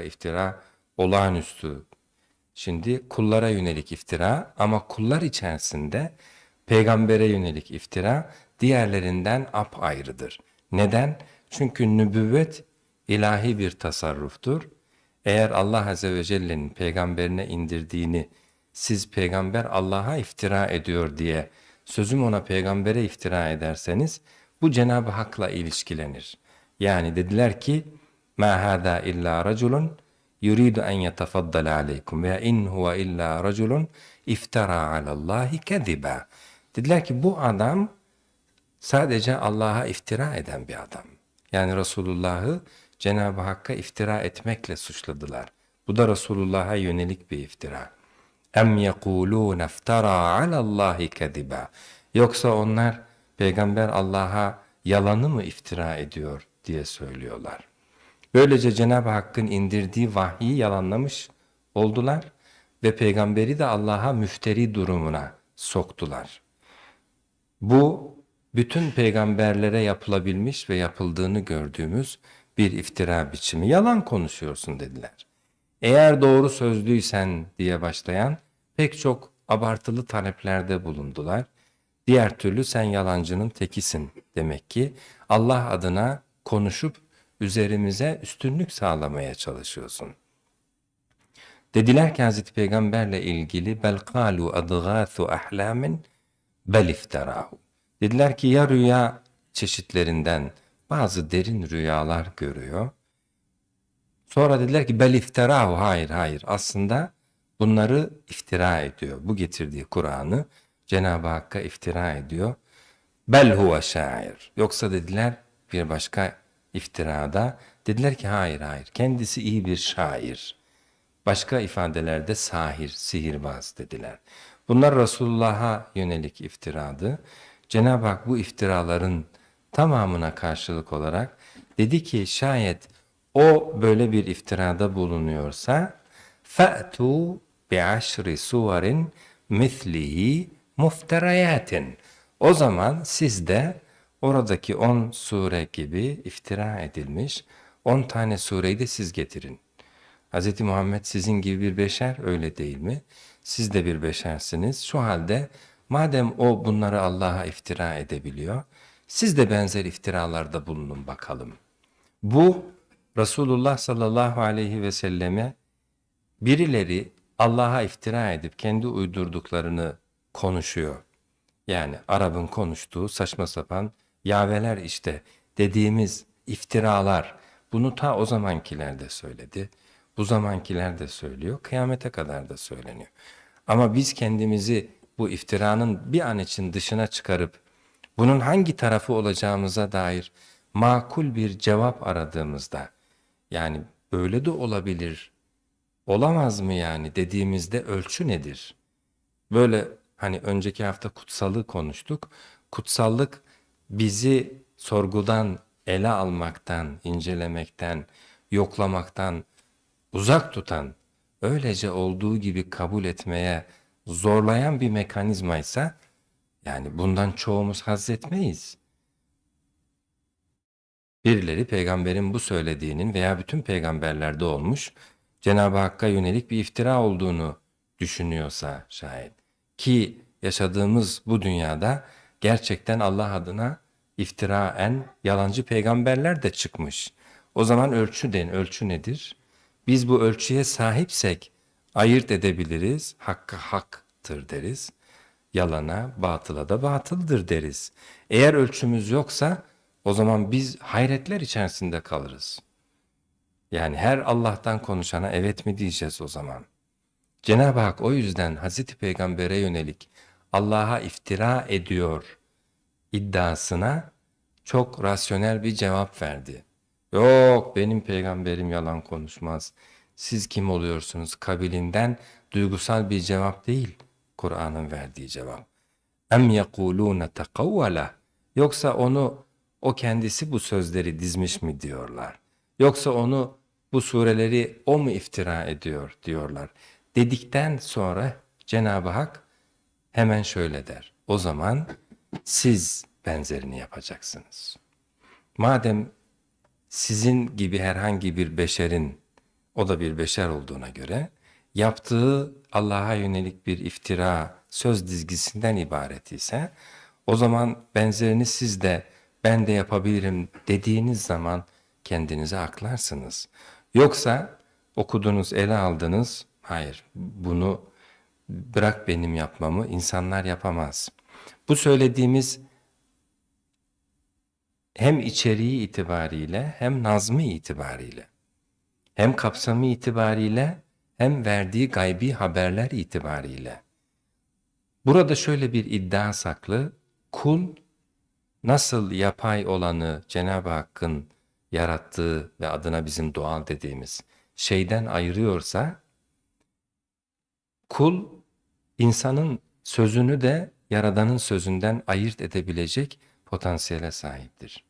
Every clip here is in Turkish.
İftira olağanüstü. Şimdi kullara yönelik iftira ama kullar içerisinde peygambere yönelik iftira diğerlerinden apayrıdır. Neden? Çünkü nübüvvet ilahi bir tasarruftur. Eğer Allah Azze ve Celle'nin peygamberine indirdiğini siz peygamber Allah'a iftira ediyor diye sözüm ona peygambere iftira ederseniz bu Cenab-ı Hak'la ilişkilenir. Yani dediler ki ma hada illa raculun yuridu en yetefaddala aleykum ve in huve illa raculun iftara alallahi keziba. Dediler ki bu adam sadece Allah'a iftira eden bir adam. Yani Resulullah'ı Cenab-ı Hakk'a iftira etmekle suçladılar. Bu da Resulullah'a yönelik bir iftira. Em yekulun iftara alallahi keziba. Yoksa onlar peygamber Allah'a yalanı mı iftira ediyor diye söylüyorlar. Böylece Cenab-ı Hakk'ın indirdiği vahyi yalanlamış oldular ve peygamberi de Allah'a müfteri durumuna soktular. Bu bütün peygamberlere yapılabilmiş ve yapıldığını gördüğümüz bir iftira biçimi. Yalan konuşuyorsun dediler. Eğer doğru sözlüysen diye başlayan pek çok abartılı taleplerde bulundular. Diğer türlü sen yalancının tekisin demek ki Allah adına konuşup üzerimize üstünlük sağlamaya çalışıyorsun. Dediler ki Hazreti Peygamberle ilgili bel kalu adgâthu ahlamin bel iftarahu. Dediler ki ya rüya çeşitlerinden bazı derin rüyalar görüyor. Sonra dediler ki bel iftarahu hayır hayır aslında bunları iftira ediyor. Bu getirdiği Kur'an'ı Cenab-ı Hakk'a iftira ediyor. Bel huve şair. Yoksa dediler bir başka iftirada dediler ki hayır hayır kendisi iyi bir şair. Başka ifadelerde sahir, sihirbaz dediler. Bunlar Resulullah'a yönelik iftiradı. Cenab-ı Hak bu iftiraların tamamına karşılık olarak dedi ki şayet o böyle bir iftirada bulunuyorsa fa'tu bi aşri suvarin mislihi muftarayatin. O zaman siz de oradaki 10 sure gibi iftira edilmiş 10 tane sureyi de siz getirin. Hz. Muhammed sizin gibi bir beşer öyle değil mi? Siz de bir beşersiniz. Şu halde madem o bunları Allah'a iftira edebiliyor, siz de benzer iftiralarda bulunun bakalım. Bu Resulullah sallallahu aleyhi ve selleme birileri Allah'a iftira edip kendi uydurduklarını konuşuyor. Yani Arap'ın konuştuğu saçma sapan yaveler işte dediğimiz iftiralar. Bunu ta o zamankiler de söyledi. Bu zamankiler de söylüyor. Kıyamete kadar da söyleniyor. Ama biz kendimizi bu iftiranın bir an için dışına çıkarıp bunun hangi tarafı olacağımıza dair makul bir cevap aradığımızda yani böyle de olabilir olamaz mı yani dediğimizde ölçü nedir? Böyle hani önceki hafta kutsalı konuştuk. Kutsallık bizi sorgudan, ele almaktan, incelemekten, yoklamaktan uzak tutan, öylece olduğu gibi kabul etmeye zorlayan bir mekanizmaysa yani bundan çoğumuz haz etmeyiz. Birileri peygamberin bu söylediğinin veya bütün peygamberlerde olmuş Cenab-ı Hakk'a yönelik bir iftira olduğunu düşünüyorsa şayet ki yaşadığımız bu dünyada gerçekten Allah adına iftiraen yalancı peygamberler de çıkmış. O zaman ölçü den, ölçü nedir? Biz bu ölçüye sahipsek ayırt edebiliriz, hakka haktır deriz. Yalana, batıla da batıldır deriz. Eğer ölçümüz yoksa o zaman biz hayretler içerisinde kalırız. Yani her Allah'tan konuşana evet mi diyeceğiz o zaman? Cenab-ı Hak o yüzden Hazreti Peygamber'e yönelik Allah'a iftira ediyor iddiasına çok rasyonel bir cevap verdi. Yok benim peygamberim yalan konuşmaz. Siz kim oluyorsunuz kabilinden duygusal bir cevap değil Kur'an'ın verdiği cevap. Em yekulune tekavvela yoksa onu o kendisi bu sözleri dizmiş mi diyorlar. Yoksa onu bu sureleri o mu iftira ediyor diyorlar. Dedikten sonra Cenab-ı Hak hemen şöyle der. O zaman siz benzerini yapacaksınız. Madem sizin gibi herhangi bir beşerin o da bir beşer olduğuna göre yaptığı Allah'a yönelik bir iftira söz dizgisinden ibaret ise o zaman benzerini siz de ben de yapabilirim dediğiniz zaman kendinizi aklarsınız. Yoksa okudunuz, ele aldınız. Hayır, bunu bırak benim yapmamı insanlar yapamaz. Bu söylediğimiz hem içeriği itibariyle hem nazmı itibariyle hem kapsamı itibariyle hem verdiği gaybi haberler itibariyle. Burada şöyle bir iddia saklı. Kul nasıl yapay olanı Cenab-ı Hakk'ın yarattığı ve adına bizim doğal dediğimiz şeyden ayırıyorsa kul insanın sözünü de yaradanın sözünden ayırt edebilecek potansiyele sahiptir.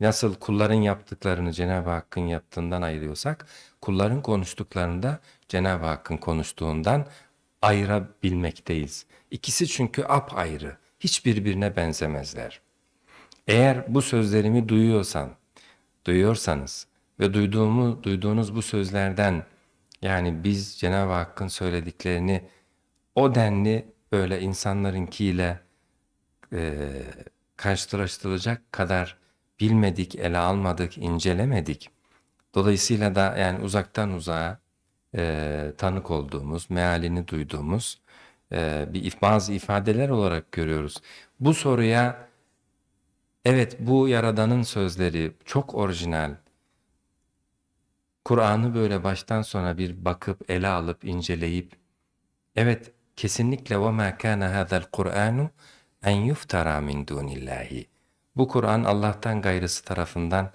Nasıl kulların yaptıklarını Cenab-ı Hakk'ın yaptığından ayırıyorsak, kulların konuştuklarını da Cenab-ı Hakk'ın konuştuğundan ayırabilmekteyiz. İkisi çünkü apayrı, hiç birbirine benzemezler. Eğer bu sözlerimi duyuyorsan, duyuyorsanız ve duyduğumu, duyduğunuz bu sözlerden yani biz Cenab-ı Hakk'ın söylediklerini o denli böyle insanlarınkiyle e, karşılaştırılacak kadar bilmedik, ele almadık, incelemedik. Dolayısıyla da yani uzaktan uzağa e, tanık olduğumuz, mealini duyduğumuz e, bir bazı ifadeler olarak görüyoruz. Bu soruya evet bu Yaradan'ın sözleri çok orijinal. Kur'an'ı böyle baştan sona bir bakıp, ele alıp, inceleyip evet kesinlikle ve ma kana hadal Kur'anu en yuftara min dunillahi. Bu Kur'an Allah'tan gayrısı tarafından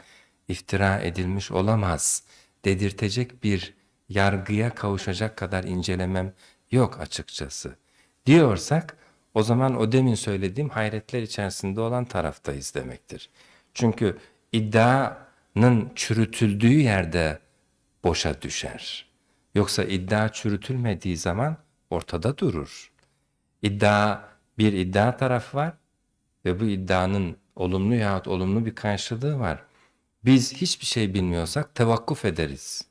iftira edilmiş olamaz dedirtecek bir yargıya kavuşacak kadar incelemem yok açıkçası. Diyorsak o zaman o demin söylediğim hayretler içerisinde olan taraftayız demektir. Çünkü iddianın çürütüldüğü yerde boşa düşer. Yoksa iddia çürütülmediği zaman ortada durur. İddia bir iddia tarafı var ve bu iddianın olumlu yahut olumlu bir karşılığı var. Biz hiçbir şey bilmiyorsak tevakkuf ederiz.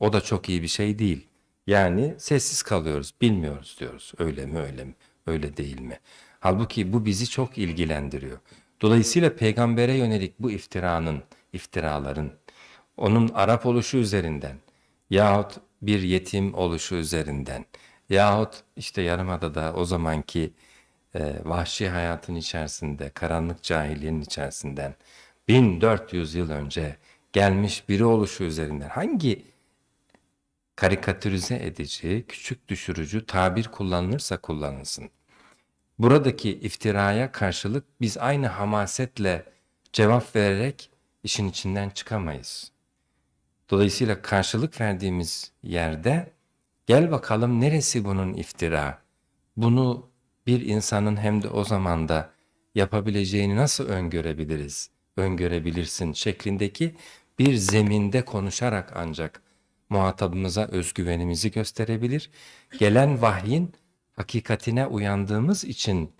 O da çok iyi bir şey değil. Yani sessiz kalıyoruz, bilmiyoruz diyoruz. Öyle mi öyle mi, öyle değil mi? Halbuki bu bizi çok ilgilendiriyor. Dolayısıyla peygambere yönelik bu iftiranın, iftiraların, onun Arap oluşu üzerinden yahut bir yetim oluşu üzerinden yahut işte Yarımada'da o zamanki e, vahşi hayatın içerisinde, karanlık cahiliyenin içerisinden 1400 yıl önce gelmiş biri oluşu üzerinden hangi karikatürize edici, küçük düşürücü tabir kullanılırsa kullanılsın. Buradaki iftiraya karşılık biz aynı hamasetle cevap vererek işin içinden çıkamayız. Dolayısıyla karşılık verdiğimiz yerde gel bakalım neresi bunun iftira? Bunu bir insanın hem de o zamanda yapabileceğini nasıl öngörebiliriz? Öngörebilirsin şeklindeki bir zeminde konuşarak ancak muhatabımıza özgüvenimizi gösterebilir. Gelen vahyin hakikatine uyandığımız için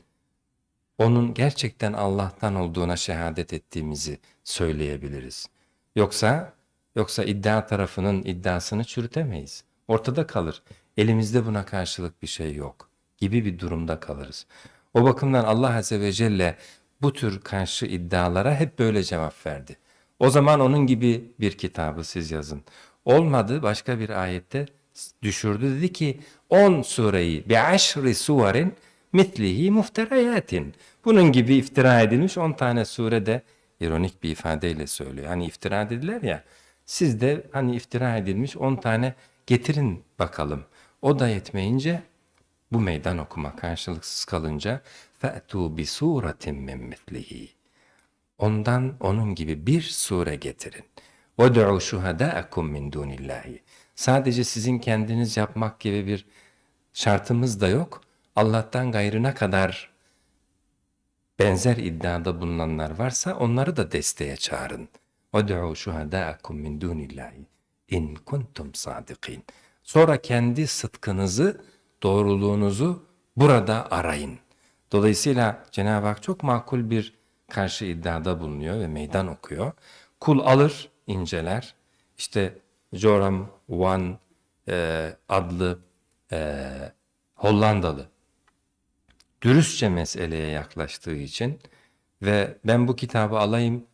onun gerçekten Allah'tan olduğuna şehadet ettiğimizi söyleyebiliriz. Yoksa yoksa iddia tarafının iddiasını çürütemeyiz. Ortada kalır. Elimizde buna karşılık bir şey yok gibi bir durumda kalırız. O bakımdan Allah Azze ve Celle bu tür karşı iddialara hep böyle cevap verdi. O zaman onun gibi bir kitabı siz yazın. Olmadı başka bir ayette düşürdü dedi ki 10 sureyi bi aşri suvarin mitlihi mufterayatin. Bunun gibi iftira edilmiş 10 tane surede ironik bir ifadeyle söylüyor. Hani iftira dediler ya siz de hani iftira edilmiş 10 tane getirin bakalım. O da yetmeyince bu meydan okuma karşılıksız kalınca fe'tu bi suratin min mislihi. Ondan onun gibi bir sure getirin. Ve şuhadâekum min dunillahi. Sadece sizin kendiniz yapmak gibi bir şartımız da yok. Allah'tan gayrına kadar benzer iddiada bulunanlar varsa onları da desteğe çağırın. Ve şuhadâekum min dunillahi in kuntum sadikin. Sonra kendi sıdkınızı, doğruluğunuzu burada arayın. Dolayısıyla Cenab-ı Hak çok makul bir karşı iddiada bulunuyor ve meydan okuyor. Kul alır, inceler. İşte Joram Van e, adlı e, Hollandalı dürüstçe meseleye yaklaştığı için ve ben bu kitabı alayım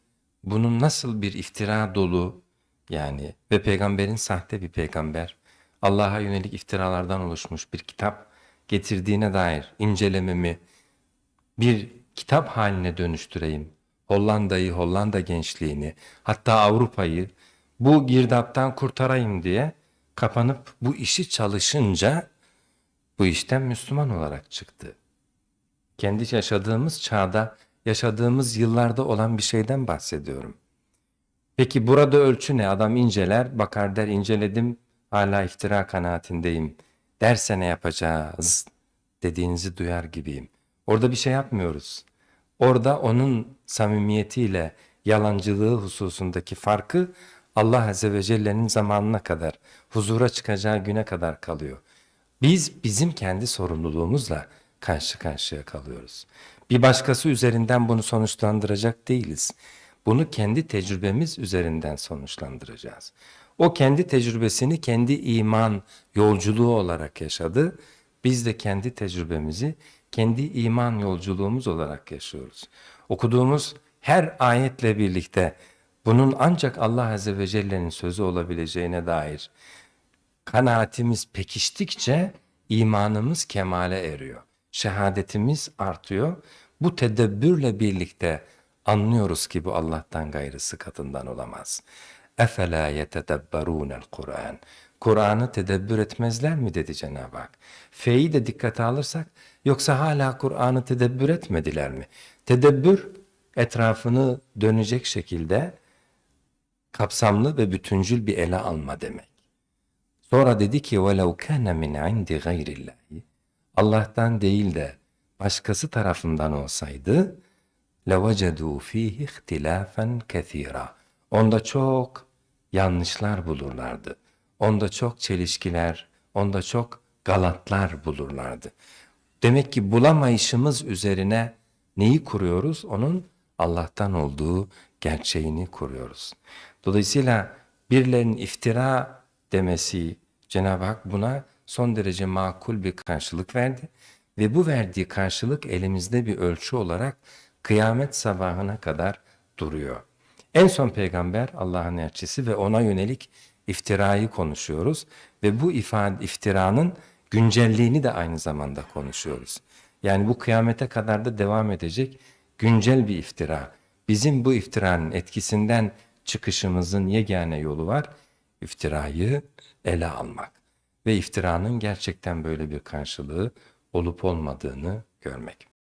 bunun nasıl bir iftira dolu yani ve peygamberin sahte bir peygamber Allah'a yönelik iftiralardan oluşmuş bir kitap getirdiğine dair incelememi bir kitap haline dönüştüreyim. Hollanda'yı, Hollanda gençliğini, hatta Avrupa'yı bu girdaptan kurtarayım diye kapanıp bu işi çalışınca bu işten Müslüman olarak çıktı. Kendi yaşadığımız çağda, yaşadığımız yıllarda olan bir şeyden bahsediyorum. Peki burada ölçü ne? Adam inceler, bakar der inceledim, hala iftira kanaatindeyim. Derse ne yapacağız dediğinizi duyar gibiyim. Orada bir şey yapmıyoruz. Orada onun samimiyetiyle yalancılığı hususundaki farkı Allah Azze ve Celle'nin zamanına kadar, huzura çıkacağı güne kadar kalıyor. Biz bizim kendi sorumluluğumuzla karşı karşıya kalıyoruz. Bir başkası üzerinden bunu sonuçlandıracak değiliz. Bunu kendi tecrübemiz üzerinden sonuçlandıracağız. O kendi tecrübesini kendi iman yolculuğu olarak yaşadı. Biz de kendi tecrübemizi kendi iman yolculuğumuz olarak yaşıyoruz. Okuduğumuz her ayetle birlikte bunun ancak Allah Azze ve Celle'nin sözü olabileceğine dair kanaatimiz pekiştikçe imanımız kemale eriyor. Şehadetimiz artıyor. Bu tedebbürle birlikte anlıyoruz ki bu Allah'tan gayrısı katından olamaz. Efela yetedebberûnel Kur'an. Kur'an'ı tedebbür etmezler mi dedi Cenab-ı Hak. Fe'yi de dikkate alırsak yoksa hala Kur'an'ı tedebbür etmediler mi? Tedebbür etrafını dönecek şekilde kapsamlı ve bütüncül bir ele alma demek. Sonra dedi ki وَلَوْ كَانَ مِنْ عِنْدِ غَيْرِ اللّٰهِ Allah'tan değil de başkası tarafından olsaydı لَوَجَدُوا ف۪يهِ اخْتِلَافًا كَثِيرًا Onda çok yanlışlar bulurlardı. Onda çok çelişkiler, onda çok galatlar bulurlardı. Demek ki bulamayışımız üzerine neyi kuruyoruz? Onun Allah'tan olduğu gerçeğini kuruyoruz. Dolayısıyla birilerinin iftira demesi Cenab-ı Hak buna son derece makul bir karşılık verdi ve bu verdiği karşılık elimizde bir ölçü olarak kıyamet sabahına kadar duruyor. En son peygamber Allah'ın elçisi ve ona yönelik iftirayı konuşuyoruz ve bu ifade iftiranın güncelliğini de aynı zamanda konuşuyoruz. Yani bu kıyamete kadar da devam edecek güncel bir iftira. Bizim bu iftiranın etkisinden çıkışımızın yegane yolu var. İftirayı ele almak ve iftiranın gerçekten böyle bir karşılığı olup olmadığını görmek.